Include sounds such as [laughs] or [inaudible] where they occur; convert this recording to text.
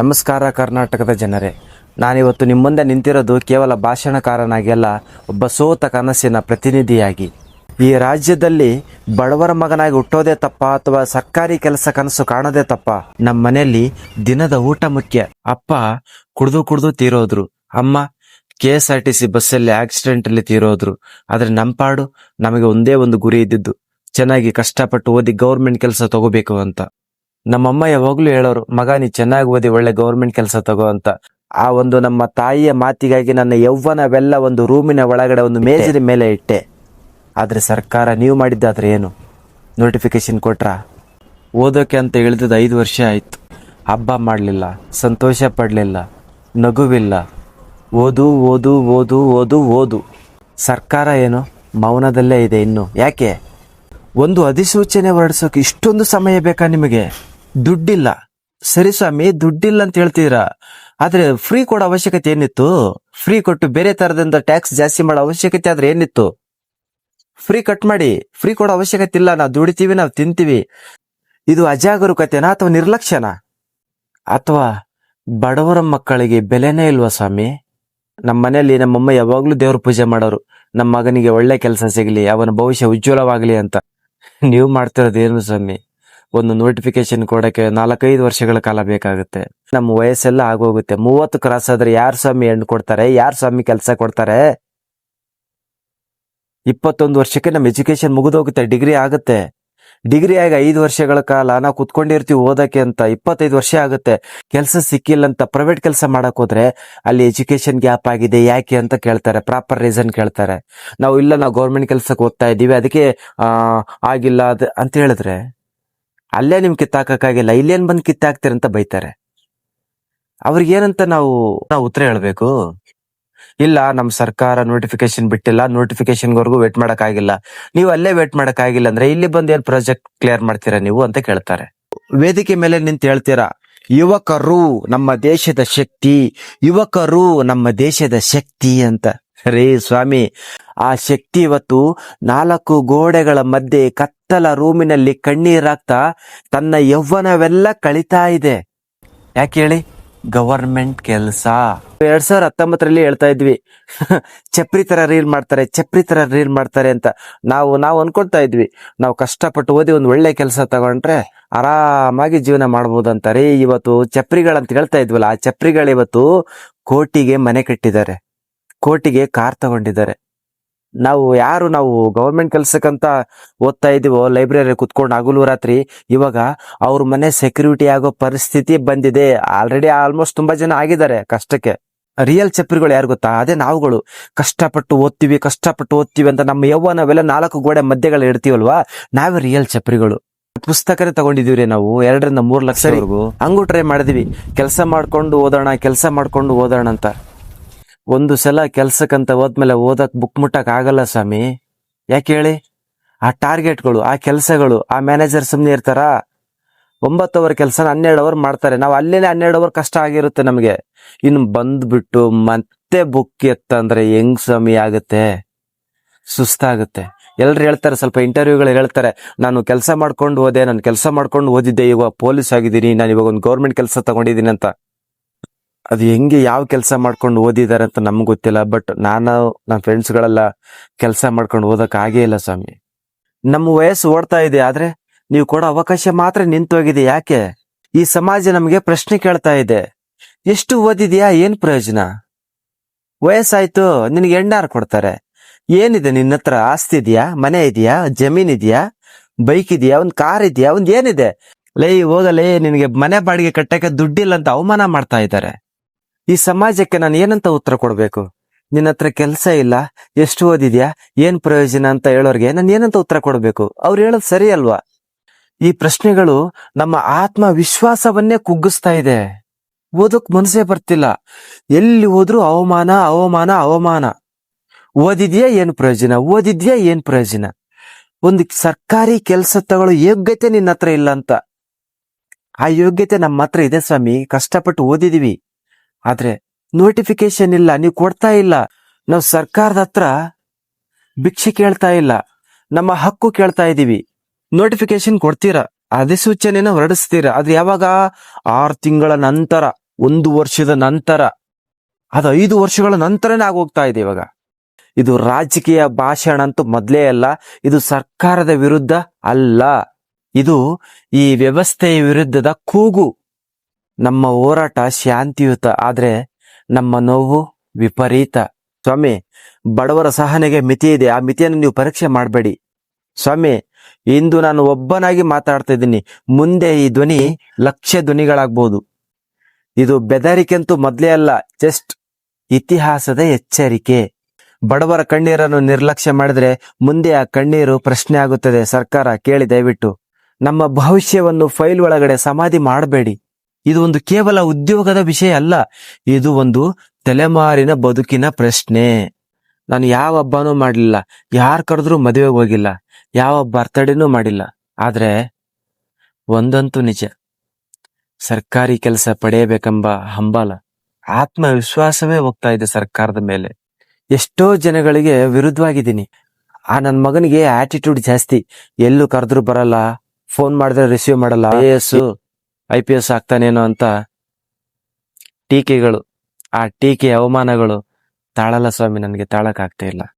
ನಮಸ್ಕಾರ ಕರ್ನಾಟಕದ ಜನರೇ. ನಾನಿವತ್ತು ನಿಮ್ಮ ಮುಂದೆ ನಿಂತಿರೋದು ಕೇವಲ ಭಾಷಣಕಾರನಾಗಿ ಅಲ್ಲ ಒಬ್ಬ ಸೋತ ಕನಸಿನ ಪ್ರತಿನಿಧಿಯಾಗಿ. ಈ ರಾಜ್ಯದಲ್ಲಿ ಬಡವರ ಮಗನಾಗಿ ಹುಟ್ಟೋದೇ ತಪ್ಪ ಅಥವಾ ಸರ್ಕಾರಿ ಕೆಲಸ ಕನಸು ಕಾಣೋದೇ ತಪ್ಪ? ನಮ್ಮ ಮನೆಯಲ್ಲಿ ದಿನದ ಊಟ ಮುಖ್ಯ. ಅಪ್ಪ ಕುಡ್ದು ಕುಡ್ದು ತೀರೋದ್ರು. ಅಮ್ಮ K S R T C ಬಸ್ಸಲ್ಲಿ ಆಕ್ಸಿಡೆಂಟ್ ಅಲ್ಲಿ ತೀರೋದ್ರು. ಆದ್ರೆ ನಮ್ಮ ಪಾಡು ನಮಗೆ ಒಂದೇ ಒಂದು ಗುರಿ ಇದ್ದಿದ್ದು. ಚೆನ್ನಾಗಿ ಕಷ್ಟಪಟ್ಟು ಓದಿ ಗೌರ್ಮೆಂಟ್ ಕೆಲಸ ತಗೋಬೇಕು ಅಂತ. ನಮ್ಮಮ್ಮ ಯಾವಾಗ್ಲೂ ಹೇಳೋರು, ಮಗ, ನೀ ಚೆನ್ನಾಗಿ ಓದಿ, ಒಳ್ಳೆ ಗೌರ್ಮೆಂಟ್ ಕೆಲಸ ತಗೋ ಅಂತ. ಆ ಒಂದು ನಮ್ಮ ತಾಯಿಯ ಮಾತಿಗಾಗಿ ನನ್ನ ಯೌವನವೆಲ್ಲ ಒಂದು ರೂಮಿನ ಒಳಗಡೆ ಒಂದು ಮೇಜಿನ ಮೇಲೆ ಇಟ್ಟೆ. ಆದ್ರೆ ಸರ್ಕಾರ ನೀವು ಮಾಡಿದ್ದಾದ್ರೆ ಏನು? ನೋಟಿಫಿಕೇಶನ್ ಕೊಟ್ರಾ? ಓದೋಕೆ ಅಂತ ಇಳಿದದ್ದು ಐದು ವರ್ಷ ಆಯ್ತು. ಹಬ್ಬ ಮಾಡಲಿಲ್ಲ, ಸಂತೋಷ ಪಡಲಿಲ್ಲ, ನಗುವಿಲ್ಲ. ಓದು ಓದು ಓದು ಓದು ಓದು. ಸರ್ಕಾರ ಏನು? ಮೌನದಲ್ಲೇ ಇದೆ ಇನ್ನು. ಯಾಕೆ? ಒಂದು ಅಧಿಸೂಚನೆ ಹೊರಡಿಸೋಕೆ ಇಷ್ಟೊಂದು ಸಮಯ ಬೇಕಾ ನಿಮಗೆ? ದುಡ್ಡಿಲ್ಲ. ಸರಿ ಸ್ವಾಮಿ, ದುಡ್ಡಿಲ್ಲ ಅಂತ ಹೇಳ್ತೀರಾ ಆದ್ರೆ ಫ್ರೀ ಕೊಡೋ ಅವಶ್ಯಕತೆ ಏನಿತ್ತು? ಫ್ರೀ ಕೊಟ್ಟು ಬೇರೆ ತರದಿಂದ ಟ್ಯಾಕ್ಸ್ ಜಾಸ್ತಿ ಮಾಡೋ ಅವಶ್ಯಕತೆ ಆದ್ರೆ ಏನಿತ್ತು? ಫ್ರೀ ಕಟ್ ಮಾಡಿ ಫ್ರೀ ಕೊಡೋ ಅವಶ್ಯಕತೆ ಇಲ್ಲ. ನಾವು ದುಡಿತೀವಿ, ನಾವು ತಿಂತೀವಿ. ಇದು ಅಜಾಗರೂಕತೆನಾ ಅಥವಾ ನಿರ್ಲಕ್ಷ್ಯನಾ? ಅಥವಾ ಬಡವರ ಮಕ್ಕಳಿಗೆ ಬೆಲೆನೇ ಇಲ್ವಾ ಸ್ವಾಮಿ? ನಮ್ಮ ಮನೆಯಲ್ಲಿ ನಮ್ಮಮ್ಮ ಯಾವಾಗ್ಲೂ ದೇವ್ರ ಪೂಜೆ ಮಾಡೋರು. ನಮ್ಮ ಮಗನಿಗೆ ಒಳ್ಳೆ ಕೆಲಸ ಸಿಗಲಿ, ಅವನ ಭವಿಷ್ಯ ಉಜ್ವಲವಾಗಲಿ ಅಂತ. [laughs] ನೀವು ಮಾಡ್ತಿರೋದು ಏನು ಸ್ವಾಮಿ? ಒಂದು ನೋಟಿಫಿಕೇಶನ್ ಕೊಡಕ್ಕೆ ನಾಲ್ಕೈದು ವರ್ಷಗಳ ಕಾಲ ಬೇಕಾಗುತ್ತೆ. ನಮ್ಮ ವಯಸ್ಸೆಲ್ಲ ಆಗೋಗುತ್ತೆ. ಮೂವತ್ತು ಕ್ರಾಸ್ ಆದ್ರೆ ಯಾರು ಸ್ವಾಮಿ ಹೆಣ್ಣು ಕೊಡ್ತಾರೆ? ಯಾರು ಸ್ವಾಮಿ ಕೆಲಸ ಕೊಡ್ತಾರೆ? ಇಪ್ಪತ್ತೊಂದು ವರ್ಷಕ್ಕೆ ನಮ್ಮ ಎಜುಕೇಶನ್ ಮುಗಿದೋಗುತ್ತೆ. ಡಿಗ್ರಿ ಆಗುತ್ತೆ. ಡಿಗ್ರಿ ಆಗಿ ಐದು ವರ್ಷಗಳ ಕಾಲ ನಾವು ಕುತ್ಕೊಂಡಿರ್ತೀವಿ ಓದಕ್ಕೆ ಅಂತ ಇಪ್ಪತ್ತೈದು ವರ್ಷ ಆಗುತ್ತೆ. ಕೆಲಸ ಸಿಕ್ಕಿಲ್ಲ ಅಂತ ಪ್ರೈವೇಟ್ ಕೆಲಸ ಮಾಡಕ್ ಹೋದ್ರೆ ಅಲ್ಲಿ ಎಜುಕೇಶನ್ ಗ್ಯಾಪ್ ಆಗಿದೆ. ಯಾಕೆ ಅಂತ ಕೇಳ್ತಾರೆ. ಪ್ರಾಪರ್ ರೀಸನ್ ಕೇಳ್ತಾರೆ. ನಾವು ಇಲ್ಲ, ನಾವು ಗೌರ್ಮೆಂಟ್ ಕೆಲಸಕ್ಕೆ ಓದ್ತಾ ಇದ್ದೀವಿ. ಅದಕ್ಕೆ ಆಗಿಲ್ಲ. ಅದ್, ಅಂತ ಹೇಳಿದ್ರೆ ಅಲ್ಲೇ ನಿಮ್ ಕಿತ್ತಾಕಾಗಿಲ್ಲ ಇಲ್ಲೇನ್ ಬಂದ್ ಕಿತ್ತಾಕ್ತೀರಂತ ಬೈತಾರೆ. ಅವ್ರಿಗೇನಂತ ನಾವು ನಾವು ಉತ್ತರ ಹೇಳ್ಬೇಕು? ಇಲ್ಲ ನಮ್ಮ ಸರ್ಕಾರ ನೋಟಿಫಿಕೇಶನ್ ಬಿಟ್ಟಿಲ್ಲ ನೋಟಿಫಿಕೇಶನ್ವರೆಗೂ ವೇಟ್ ಮಾಡಕ್ಕಾಗಿಲ್ಲ. ನೀವು ಅಲ್ಲೇ ವೇಟ್ ಮಾಡೋಕ್ಕಾಗಿಲ್ಲ ಅಂದ್ರೆ ಇಲ್ಲಿ ಬಂದು ಏನ್ ಪ್ರಾಜೆಕ್ಟ್ ಕ್ಲಿಯರ್ ಮಾಡ್ತೀರಾ ನೀವು ಅಂತ ಕೇಳ್ತಾರೆ. ವೇದಿಕೆ ಮೇಲೆ ನಿಂತು ಹೇಳ್ತೀರಾ, ಯುವಕರು ನಮ್ಮ ದೇಶದ ಶಕ್ತಿ, ಯುವಕರು ನಮ್ಮ ದೇಶದ ಶಕ್ತಿ ಅಂತ. ರೇ ಸ್ವಾಮಿ, ಆ ಶಕ್ತಿ ಇವತ್ತು ನಾಲ್ಕು ಗೋಡೆಗಳ ಮಧ್ಯೆ ಕತ್ತಲ ರೂಮಿನಲ್ಲಿ ಕಣ್ಣೀರಾಗ್ತಾ ತನ್ನ ಯೌವ್ವನವೆಲ್ಲ ಕಳೀತಾ ಇದೆ. ಯಾಕೆ ಹೇಳಿ? ಗವರ್ಮೆಂಟ್ ಕೆಲಸ. ಎರಡ್ ಸಾವಿರ ಹತ್ತೊಂಬತ್ತರಲ್ಲಿ ಹೇಳ್ತಾ ಇದ್ವಿ. [laughs] ಚಪ್ರಿ ತರ ರೀಲ್ ಮಾಡ್ತಾರೆ ಚಪ್ರಿ ತರ ರೀಲ್ ಮಾಡ್ತಾರೆ ಅಂತ. ನಾವು ನಾವು ಅನ್ಕೊಳ್ತಾ ಇದ್ವಿ. ನಾವು ಕಷ್ಟಪಟ್ಟು ಓದಿ ಒಂದು ಒಳ್ಳೆ ಕೆಲಸ ತಗೊಂಡ್ರೆ ಆರಾಮಾಗಿ ಜೀವನ ಮಾಡ್ಬೋದು ಅಂತಾರೆ ಇವತ್ತು ಚಪ್ರಿಗಳು ಅಂತ ಹೇಳ್ತಾ ಇದ್ವಲ್ಲ, ಆ ಚಪ್ರಿಗಳು ಇವತ್ತು ಕೋಟಿಗೆ ಮನೆ ಕಟ್ಟಿದ್ದಾರೆ. ಕೋಟಿಗೆ ಕಾರ್ ತಗೊಂಡಿದ್ದಾರೆ. ನಾವು ಯಾರು ನಾವು ಗವರ್ಮೆಂಟ್ ಕೆಲ್ಸಕ್ಕಂತ ಓದ್ತಾ ಇದೀವೋ ಲೈಬ್ರರಿ ಕುತ್ಕೊಂಡು ಹಗಲು ರಾತ್ರಿ ಇವಾಗ ಅವ್ರ ಮನೆ ಸೆಕ್ಯೂರಿಟಿ ಆಗೋ ಪರಿಸ್ಥಿತಿ ಬಂದಿದೆ. ಆಲ್ರೆಡಿ ಆಲ್ಮೋಸ್ಟ್ ತುಂಬಾ ಜನ ಆಗಿದ್ದಾರೆ ಕಷ್ಟಕ್ಕೆ. ರಿಯಲ್ ಚಪ್ರಿಗಳು ಯಾರು ಗೊತ್ತಾ? ಅದೇ ನಾವುಗಳು. ಕಷ್ಟಪಟ್ಟು ಓದ್ತೀವಿ ಕಷ್ಟಪಟ್ಟು ಓದ್ತೀವಿ ಅಂತ ನಮ್ಮ ಯೌವನವೆಲ್ಲ ನಾಲ್ಕು ಗೋಡೆ ಮಧ್ಯಗಳು ಇಡ್ತೀವಲ್ವಾ? ನಾವೇ ರಿಯಲ್ ಚಪ್ರಿಗಳು ಪುಸ್ತಕನೇ ತಗೊಂಡಿದೀವ್ರಿ ನಾವು ಎರಡರಿಂದ ಮೂರ್ ಲಕ್ಷವರೆಗೂ. ಹಂಗೂ ಟ್ರೈ ಮಾಡಿದ್ವಿ. ಕೆಲಸ ಮಾಡ್ಕೊಂಡು ಓದೋಣ ಕೆಲಸ ಮಾಡ್ಕೊಂಡು ಓದೋಣ ಅಂತ. ಒಂದು ಸಲ ಕೆಲ್ಸಕ್ಕಂತ ಹೋದ್ಮೇಲೆ ಓದಕ್ ಬುಕ್ ಮುಟ್ಟಕ್ ಆಗಲ್ಲ ಸ್ವಾಮಿ. ಯಾಕೆ ಹೇಳಿ? ಆ ಟಾರ್ಗೆಟ್ಗಳು ಆ ಕೆಲಸಗಳು, ಆ ಮ್ಯಾನೇಜರ್ ಸುಮ್ನೆ ಇರ್ತಾರ? ಒಂಬತ್ತು ಅವರ್ ಕೆಲಸ ಹನ್ನೆರಡು ಅವರ್ ಮಾಡ್ತಾರೆ. ನಾವು ಅಲ್ಲೇನೆ ಹನ್ನೆರಡು ಅವರ್ ಕಷ್ಟ ಆಗಿರುತ್ತೆ ನಮಗೆ. ಇನ್ನು ಬಂದ್ಬಿಟ್ಟು ಮತ್ತೆ ಬುಕ್ ಎತ್ತಂದ್ರೆ ಹೆಂಗ್ ಸ್ವಾಮಿ ಆಗುತ್ತೆ? ಸುಸ್ತಾಗುತ್ತೆ. ಎಲ್ರು ಹೇಳ್ತಾರೆ, ಸ್ವಲ್ಪ ಇಂಟರ್ವ್ಯೂಗಳು ಹೇಳ್ತಾರೆ. ನಾನು ಕೆಲಸ ಮಾಡ್ಕೊಂಡು ಹೋದೆ, ನಾನು ಕೆಲಸ ಮಾಡ್ಕೊಂಡು ಓದಿದ್ದೆ, ಇವಾಗ ಪೊಲೀಸ್ ಆಗಿದ್ದೀನಿ, ನಾನು ಇವಾಗ ಒಂದು ಗೌರ್ಮೆಂಟ್ ಕೆಲಸ ತಗೊಂಡಿದ್ದೀನಿ ಅಂತ. ಅದು ಹೆಂಗೆ ಯಾವ ಕೆಲಸ ಮಾಡ್ಕೊಂಡು ಓದಿದ್ದಾರೆ ಅಂತ ನಮ್ಗೆ ಗೊತ್ತಿಲ್ಲ ಬಟ್ ನಾನು ನನ್ನ ಫ್ರೆಂಡ್ಸ್ಗಳೆಲ್ಲ ಕೆಲಸ ಮಾಡ್ಕೊಂಡು ಓದೋಕ್ಕಾಗೇ ಆಗೇ ಇಲ್ಲ ಸ್ವಾಮಿ. ನಮ್ಮ ವಯಸ್ಸು ಓಡ್ತಾ ಇದೆ, ಆದರೆ ನೀವು ಕೊಡೋ ಅವಕಾಶ ಮಾತ್ರ ನಿಂತೋಗಿದೆ, ಯಾಕೆ? ಈ ಸಮಾಜ ನಮಗೆ ಪ್ರಶ್ನೆ ಕೇಳ್ತಾ ಇದೆ. ಎಷ್ಟು ಓದಿದ್ಯಾ? ಏನು ಪ್ರಯೋಜನ? ವಯಸ್ಸಾಯ್ತು, ನಿನಗೆ ಹೆಣ್ಣಾರು ಕೊಡ್ತಾರೆ. ಏನಿದೆ ನಿನ್ನ ಹತ್ರ? ಆಸ್ತಿ ಇದೆಯಾ? ಮನೆ ಇದೆಯಾ? ಜಮೀನ್ ಇದೆಯಾ? ಬೈಕ್ ಇದೆಯಾ? ಒಂದು ಕಾರ್ ಇದೆಯಾ? ಒಂದು ಏನಿದೆ? ಲೇ, ಹೋಗಲೇ, ನಿನಗೆ ಮನೆ ಬಾಡಿಗೆ ಕಟ್ಟಕ್ಕೆ ದುಡ್ಡಿಲ್ಲ ಅಂತ ಅವಮಾನ ಮಾಡ್ತಾ ಇದ್ದಾರೆ. ಈ ಸಮಾಜಕ್ಕೆ ನಾನು ಏನಂತ ಉತ್ತರ ಕೊಡಬೇಕು? ನಿನ್ನ ಹತ್ರ ಕೆಲಸ ಇಲ್ಲ, ಎಷ್ಟು ಓದಿದ್ಯಾ, ಏನ್ ಪ್ರಯೋಜನ ಅಂತ ಹೇಳೋರ್ಗೆ ನಾನು ಏನಂತ ಉತ್ತರ ಕೊಡಬೇಕು? ಅವ್ರು ಹೇಳೋದು ಸರಿ ಅಲ್ವಾ? ಈ ಪ್ರಶ್ನೆಗಳು ನಮ್ಮ ಆತ್ಮ ವಿಶ್ವಾಸವನ್ನೇ ಕುಗ್ಗಿಸ್ತಾ ಇದೆ. ಓದಕ್ ಮನಸ್ಸೇ ಬರ್ತಿಲ್ಲ. ಎಲ್ಲಿ ಹೋದ್ರೂ ಅವಮಾನ ಅವಮಾನ ಅವಮಾನ. ಓದಿದ್ಯಾ ಏನ್ ಪ್ರಯೋಜನ? ಓದಿದ್ಯಾ ಏನ್ ಪ್ರಯೋಜನ? ಒಂದು ಸರ್ಕಾರಿ ಕೆಲಸ ತಗೊಳ್ಳೋ ಯೋಗ್ಯತೆ ನಿನ್ನ ಹತ್ರ ಇಲ್ಲ ಅಂತ. ಆ ಯೋಗ್ಯತೆ ನಮ್ಮ ಹತ್ರ ಇದೆ ಸ್ವಾಮಿ. ಕಷ್ಟಪಟ್ಟು ಓದಿದೀವಿ. ಆದ್ರೆ ನೋಟಿಫಿಕೇಶನ್ ಇಲ್ಲ, ನೀವು ಕೊಡ್ತಾ ಇಲ್ಲ. ನಾವು ಸರ್ಕಾರದ ಹತ್ರ ಭಿಕ್ಷೆ ಕೇಳ್ತಾ ಇಲ್ಲ. ನಮ್ಮ ಹಕ್ಕು ಕೇಳ್ತಾ ಇದೀವಿ. ನೋಟಿಫಿಕೇಶನ್ ಕೊಡ್ತೀರಾ? ಅಧಿಸೂಚನೆನ ಹೊರಡಿಸ್ತೀರಾ? ಅದು ಯಾವಾಗ? ಆರು ತಿಂಗಳ ನಂತರ, ಒಂದು ವರ್ಷದ ನಂತರ. ಅದು ಐದು ವರ್ಷಗಳ ನಂತರನೇ ಆಗೋಗ್ತಾ ಇದೆ ಇವಾಗ. ಇದು ರಾಜಕೀಯ ಭಾಷಣ ಅಂತೂ ಮೊದಲೇ ಅಲ್ಲ, ಇದು ಸರ್ಕಾರದ ವಿರುದ್ಧ ಅಲ್ಲ. ಇದು ಈ ವ್ಯವಸ್ಥೆಯ ವಿರುದ್ಧದ ಕೂಗು. ನಮ್ಮ ಹೋರಾಟ ಶಾಂತಿಯುತ, ಆದರೆ ನಮ್ಮ ನೋವು ವಿಪರೀತ. ಸ್ವಾಮಿ, ಬಡವರ ಸಹನೆಗೆ ಮಿತಿ ಇದೆ. ಆ ಮಿತಿಯನ್ನು ನೀವು ಪರೀಕ್ಷೆ ಮಾಡಬೇಡಿ. ಸ್ವಾಮಿ, ಇಂದು ನಾನು ಒಬ್ಬನಾಗಿ ಮಾತಾಡ್ತಾ ಇದ್ದೀನಿ. ಮುಂದೆ ಈ ಧ್ವನಿ ಲಕ್ಷ ಧ್ವನಿಗಳಾಗ್ಬೋದು. ಇದು ಬೆದರಿಕೆ ಅಂತೂ ಮೊದ್ಲೇ ಅಲ್ಲ, ಜಸ್ಟ್ ಇತಿಹಾಸದ ಎಚ್ಚರಿಕೆ. ಬಡವರ ಕಣ್ಣೀರನ್ನು ನಿರ್ಲಕ್ಷ್ಯ ಮಾಡಿದ್ರೆ ಮುಂದೆ ಆ ಕಣ್ಣೀರು ಪ್ರಶ್ನೆ ಆಗುತ್ತದೆ. ಸರ್ಕಾರ ಕೇಳಿ ದಯವಿಟ್ಟು ನಮ್ಮ ಭವಿಷ್ಯವನ್ನು ಫೈಲ್ ಒಳಗಡೆ ಸಮಾಧಿ ಮಾಡಬೇಡಿ. ಇದು ಒಂದು ಕೇವಲ ಉದ್ಯೋಗದ ವಿಷಯ ಅಲ್ಲ. ಇದು ಒಂದು ತಲೆಮಾರಿನ ಬದುಕಿನ ಪ್ರಶ್ನೆ. ನಾನು ಯಾವ ಹಬ್ಬನೂ ಮಾಡಲಿಲ್ಲ. ಯಾರು ಕರೆದ್ರೂ ಮದುವೆಗೆ ಹೋಗಿಲ್ಲ. ಯಾವ ಬರ್ತಡೇನೂ ಮಾಡಿಲ್ಲ. ಆದರೆ ಒಂದಂತೂ ನಿಜ. ಸರ್ಕಾರಿ ಕೆಲಸ ಪಡೆಯಬೇಕೆಂಬ ಹಂಬಲ, ಆತ್ಮವಿಶ್ವಾಸವೇ ಹೋಗ್ತಾ ಇದೆ ಸರ್ಕಾರದ ಮೇಲೆ. ಎಷ್ಟೋ ಜನಗಳಿಗೆ ವಿರುದ್ಧವಾಗಿದ್ದೀನಿ. ಆ ನನ್ನ ಮಗನಿಗೆ ಆಟಿಟ್ಯೂಡ್ ಜಾಸ್ತಿ. ಎಲ್ಲೂ ಕರೆದ್ರು ಬರಲ್ಲ. ಫೋನ್ ಮಾಡಿದ್ರೆ ರಿಸೀವ್ ಮಾಡಲ್ಲ. ಎಸ್ ಐ ಪಿ ಎಸ್ ಆಗ್ತಾನೇನೋ ಅಂತ ಟೀಕೆಗಳು ಆ ಟೀಕೆ ಅವಮಾನಗಳು ತಾಳಲ್ಲ ಸ್ವಾಮಿ ನನಗೆ ತಾಳಕ್ಕಾಗ್ತಾ ಇಲ್ಲ.